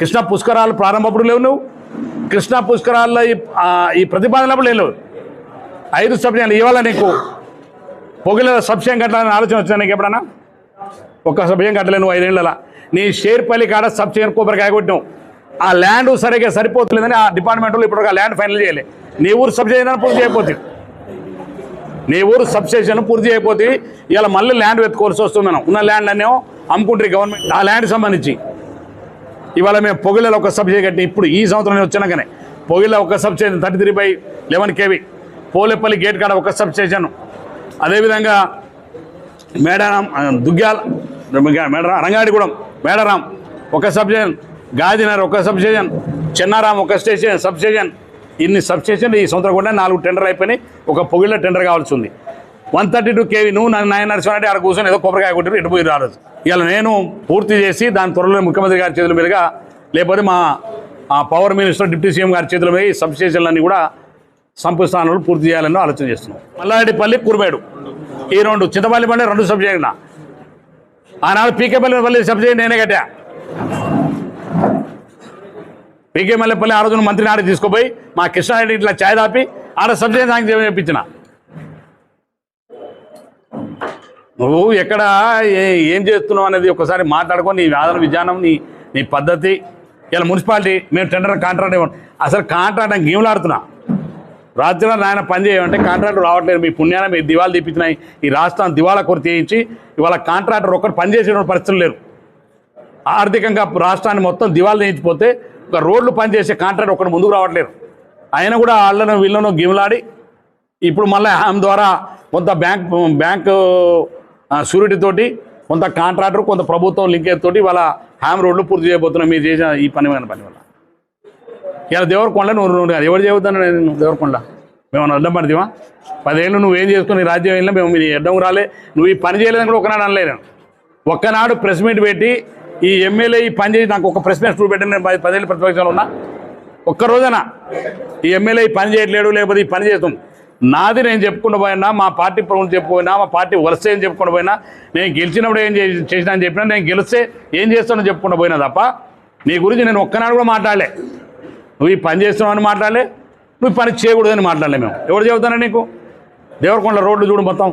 కృష్ణ పుష్కరాలు ప్రారంభప్పుడు లేవు నువ్వు? కృష్ణా పుష్కరాల్లో ఈ ఈ ప్రతిపాదనప్పుడు లేవు ఐదు సబ్జెక్టులు ఇవాళ నీకు? పొగిల సబ్జెక్ట్ కట్టాలని ఆలోచన వచ్చిందా నీకు ఎప్పుడన్నా? ఒక్క సబ్జెక్ట్ కట్టలే నువ్వు ఐదేళ్ళ నీ షేర్పల్లి కాడ సబ్జెక్ట్ కొబ్బరికాయ కొట్టినావు. ఆ ల్యాండ్ సరిగ్గా సరిపోతుందని ఆ డిపార్ట్మెంట్ ఇప్పుడు ఆ ల్యాండ్ ఫైనల్ చేయలే. నీ ఊరు సబ్స్టేషన్ పూర్తి చేయకపోతే. నీ ఊరు సబ్స్టేషన్ పూర్తి చేయకపోతే ఇలా మళ్ళీ ల్యాండ్ వెతుకోవాల్సి వస్తుంది మనం. ఉన్న ల్యాండ్ అన్నేమో అమ్ముకుంటారు గవర్నమెంట్ ఆ ల్యాండ్ సంబంధించి. ఇవాళ మేము పొగిలలో ఒక సబ్సిడీ కట్టి ఇప్పుడు ఈ సంవత్సరం వచ్చినాకనే పొగిళ్ళ ఒక substation thirty three by eleven KV. Polepalli gate కాడ ఒక సబ్స్టేషన్ అదేవిధంగా మేడారాం దుగ్గ్యాల మేడారం రంగాడిగూడెం మేడారాం ఒక సబ్స్టేషన్ గాదినగర్ ఒక సబ్స్టేషన్ చెన్నారాం ఒక స్టేషన్ సబ్స్టేషన్ ఇన్ని సబ్స్టేషన్ ఈ సంవత్సరం కూడా నాలుగు టెండర్ అయిపోయినాయి. ఒక పొగిళ్ళ టెండర్ కావాల్సి ఉంది. వన్ థర్టీ టూ కేవీ నువ్వు నన్ను నాయన నరసింహారెడ్డి ఆడ కూర్చొని ఏదో కొబ్బరికాయ కొట్టి ఎటు పోయి రాలేదు. ఇలా నేను పూర్తి చేసి దాని త్వరలో ముఖ్యమంత్రి గారి చేతుల మీదుగా లేకపోతే మా పవర్ మినిస్టర్ డిప్యూటీ సీఎం గారి చేతుల మీద సబ్స్టేషన్లన్నీ కూడా సంపుస్థానాలు పూర్తి చేయాలని ఆలోచన చేస్తున్నాం. మల్లారెడ్డిపల్లి కురుమేడు. ఈ రెండు చింతపల్లి పండి రెండు సబ్జెక్ట్ ఆనాడు పీకే పల్లి సబ్జెక్ట్ నేనే కట్టా. పీకే మల్లెపల్లి ఆ రోజున మంత్రి నాడు తీసుకుపోయి మా కృష్ణారెడ్డి ఇట్లా ఛాయ్ దాపి ఆడ సబ్జెక్ట్ నాకు చెప్పించిన. నువ్వు ఎక్కడ ఏ- ఏం చేస్తున్నావు అనేది ఒకసారి మాట్లాడుకొని నీ వాదన విధానం నీ నీ పద్ధతి. ఇలా మున్సిపాలిటీ మేము టెండర్ కాంట్రాక్ట్ ఇవ్వండి అసలు కాంట్రాక్ట్ అని గేమ్లాడుతున్నా. రాత్రి నాయన పని చేయమంటే కాంట్రాక్టర్ రావట్లేదు. మీ పుణ్యాన మీ దివాళా తీపించినాయి ఈ రాష్ట్రం దివాళా కొర చేయించి ఇవాళ కాంట్రాక్టర్ ఒక్కరు పనిచేసే పరిస్థితులు లేరు. ఆర్థికంగా రాష్ట్రాన్ని మొత్తం దివాళ తీయించిపోతే ఒక రోడ్లు పనిచేసే కాంట్రాక్ట్ ఒకటి ముందుకు రావట్లేరు ఆయన కూడా వాళ్ళను వీళ్ళను గిమలాడి. ఇప్పుడు మళ్ళీ ఆమె ద్వారా కొంత బ్యాంక్ బ్యాంకు షూరిటీ కొంత కాంట్రాక్టర్ కొంత ప్రభుత్వం లింకేజ్ తోటి వాళ్ళ హ్యామ్ రోడ్లు పూర్తి చేయబోతున్నాం. మీరు చేసిన ఈ పని పని వల్ల. ఇలా దేవరకొండ నువ్వు నువ్వు కాదు. ఎవరు చెబుతాను నేను దేవరకొండ? మేము అడ్డం పడితేవా పదేళ్ళు నువ్వేం చేసుకుని రాజ్యం వెళ్ళినా మేము మీ అడ్డం రాలే. నువ్వు ఈ పని చేయలేదని కూడా ఒకనాడు అనలేదు ఒక్కనాడు ప్రెస్ మీట్ పెట్టి ఈ ఎమ్మెల్యే ఈ పని చేసి నాకు ఒక ప్రెస్ మీట్ స్టూల్ పెట్టి నేను పది- పదేళ్ళు ప్రతిపక్షాలు ఉన్నా. ఒక్క రోజున ఈ ఎమ్మెల్యే ఈ పని చేయట్లేడు లేకపోతే ఈ పని చేస్తాం. నాది నేను చెప్పుకుంటూ పోయినా మా పార్టీ ప్రభుత్వం చెప్పుకుపోయినా మా పార్టీ వలసే ఏం చెప్పుకుంటూ పోయినా నేను గెలిచినప్పుడు ఏం చేసినా అని చెప్పినా నేను గెలిస్తే ఏం చేస్తానో చెప్పుకుంటూ పోయినా తప్ప నీ గురించి నేను ఒక్కనాడు కూడా మాట్లాడలే. నువ్వు ఈ పని చేస్తున్నావు అని మాట్లాడలే నువ్వు పని చేయకూడదని మాట్లాడలే మేము. ఎవరు చెబుతానా నీకు? దేవరకొండ రోడ్లు చూడు మొత్తం.